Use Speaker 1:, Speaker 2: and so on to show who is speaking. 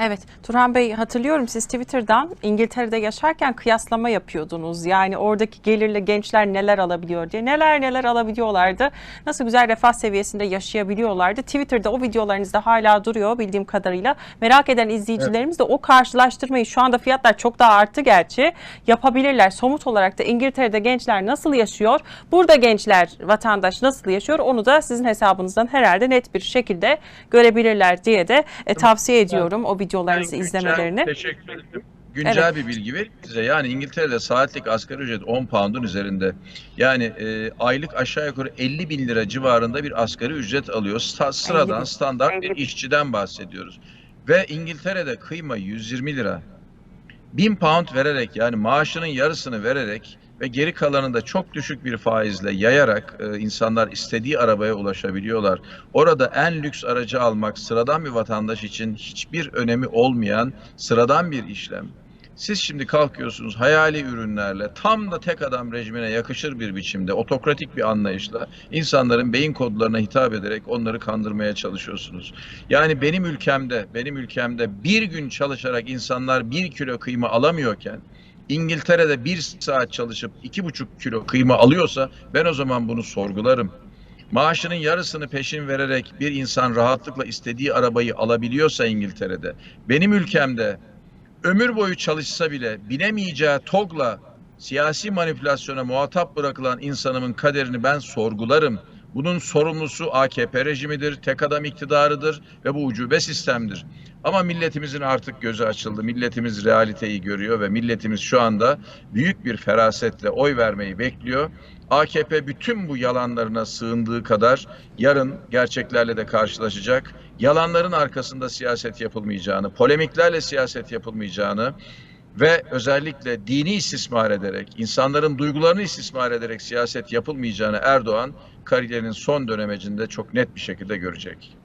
Speaker 1: Evet, Turhan Bey hatırlıyorum siz Twitter'dan İngiltere'de yaşarken kıyaslama yapıyordunuz. Yani oradaki gelirli gençler neler alabiliyor diye. Neler neler alabiliyorlardı. Nasıl güzel refah seviyesinde yaşayabiliyorlardı. Twitter'da o videolarınız da hala duruyor bildiğim kadarıyla. Merak eden izleyicilerimiz de o karşılaştırmayı şu anda fiyatlar çok daha arttı gerçi. Yapabilirler. Somut olarak da İngiltere'de gençler nasıl yaşıyor? Burada gençler, vatandaş nasıl yaşıyor? Onu da sizin hesabınızdan herhalde net bir şekilde görebilirler diye de e, tavsiye ediyorum o videolarınızı
Speaker 2: Ben güncel-
Speaker 1: izlemelerini.
Speaker 2: Teşekkür ederim. Güncel bir bilgi vereyim size. Yani İngiltere'de saatlik asgari ücret 10 pound'un üzerinde. Yani e, aylık aşağı yukarı 50 bin lira civarında bir asgari ücret alıyor. Sta- sıradan standart bir işçiden bahsediyoruz. Ve İngiltere'de kıyma 120 lira. 1000 pound vererek yani maaşının yarısını vererek ve geri kalanını da çok düşük bir faizle yayarak e, insanlar istediği arabaya ulaşabiliyorlar. Orada en lüks aracı almak sıradan bir vatandaş için hiçbir önemi olmayan sıradan bir işlem. Siz şimdi kalkıyorsunuz hayali ürünlerle tam da tek adam rejimine yakışır bir biçimde otokratik bir anlayışla insanların beyin kodlarına hitap ederek onları kandırmaya çalışıyorsunuz. Yani benim ülkemde, benim ülkemde bir gün çalışarak insanlar bir kilo kıyma alamıyorken İngiltere'de bir saat çalışıp iki buçuk kilo kıyma alıyorsa ben o zaman bunu sorgularım. Maaşının yarısını peşin vererek bir insan rahatlıkla istediği arabayı alabiliyorsa İngiltere'de, benim ülkemde ömür boyu çalışsa bile binemeyeceği TOG'la siyasi manipülasyona muhatap bırakılan insanımın kaderini ben sorgularım. Bunun sorumlusu AKP rejimidir, tek adam iktidarıdır ve bu ucube sistemdir. Ama milletimizin artık gözü açıldı. Milletimiz realiteyi görüyor ve milletimiz şu anda büyük bir ferasetle oy vermeyi bekliyor. AKP bütün bu yalanlarına sığındığı kadar yarın gerçeklerle de karşılaşacak. Yalanların arkasında siyaset yapılmayacağını, polemiklerle siyaset yapılmayacağını ve özellikle dini istismar ederek, insanların duygularını istismar ederek siyaset yapılmayacağını Erdoğan kariyerinin son dönemecinde çok net bir şekilde görecek.